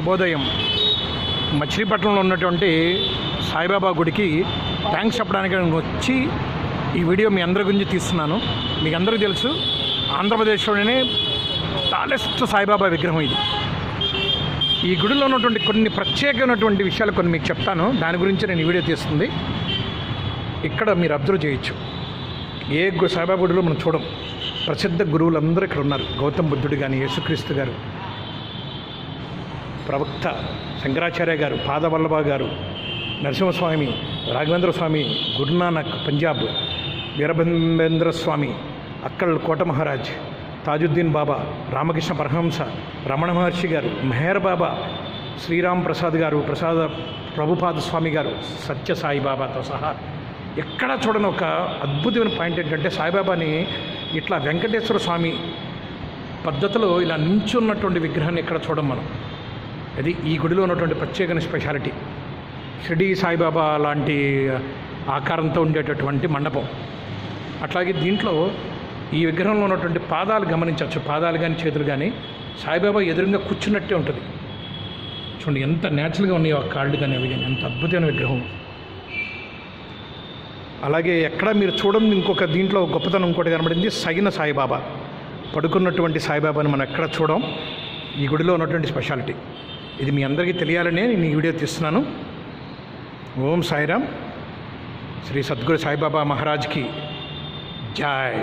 శుభోదయం. మచిలీపట్నంలో ఉన్నటువంటి సాయిబాబా గుడికి థ్యాంక్స్ చెప్పడానికి నేను వచ్చి ఈ వీడియో మీ అందరి గురించి తీస్తున్నాను. మీకు అందరికీ తెలుసు ఆంధ్రప్రదేశ్లోనే టాలెస్ట్ సాయిబాబా విగ్రహం ఇది. ఈ గుడిలో ఉన్నటువంటి కొన్ని ప్రత్యేకమైనటువంటి విషయాలు కొన్ని మీకు చెప్తాను. దాని గురించి నేను ఈ వీడియో తీస్తుంది. ఇక్కడ మీరు అబ్జర్వ్ చేయొచ్చు. ఏ సాయిబాబా గుడిలో మనం చూడం. ప్రసిద్ధ గురువులందరూ ఇక్కడ ఉన్నారు. గౌతమ్ బుద్ధుడు కానీ యేసుక్రీస్తు గారు. ప్రవక్త శంకరాచార్య గారు పాదవల్లభ గారు నరసింహస్వామి రాఘవేంద్ర స్వామి గురునానక్ పంజాబ్ వీరభేంద్ర స్వామి అక్కల్ కోట మహారాజ్ తాజుద్దీన్ బాబా రామకృష్ణ పరహంస రమణ మహర్షి గారు మెహర్ బాబా శ్రీరామ్ ప్రసాద్ గారు ప్రసాద ప్రభుపాద స్వామి గారు సత్య సాయిబాబాతో సహా ఎక్కడా చూడని ఒక అద్భుతమైన పాయింట్ ఏంటంటే సాయిబాబాని ఇట్లా వెంకటేశ్వర స్వామి పద్ధతిలో ఇలా నించున్నటువంటి విగ్రహాన్ని ఎక్కడ చూడం మనం. అది ఈ గుడిలో ఉన్నటువంటి ప్రత్యేకమైన స్పెషాలిటీ. షిర్డీ సాయిబాబా లాంటి ఆకారంతో ఉండేటటువంటి మండపం. అట్లాగే దీంట్లో ఈ విగ్రహంలో ఉన్నటువంటి పాదాలు గమనించవచ్చు. పాదాలు కానీ చేతులు కానీ సాయిబాబా ఎదురుగా కూర్చున్నట్టే ఉంటుంది. చూడండి ఎంత న్యాచురల్గా ఉన్నాయో ఆ కాళ్ళు కానీ అవి కానీ ఎంత అద్భుతమైన విగ్రహం. అలాగే ఎక్కడ మీరు చూడండి ఇంకొక దీంట్లో గొప్పతనం ఇంకోటి కనబడింది. సగిన సాయిబాబా. పడుకున్నటువంటి సాయిబాబాని మనం ఎక్కడ చూడం? ఈ గుడిలో ఉన్నటువంటి స్పెషాలిటీ. ఇది మీ అందరికీ తెలియాలనే నేను ఈ వీడియో తీస్తున్నాను. ఓం సాయిరామ్. శ్రీ సద్గురు సాయిబాబా మహారాజ్కి జై.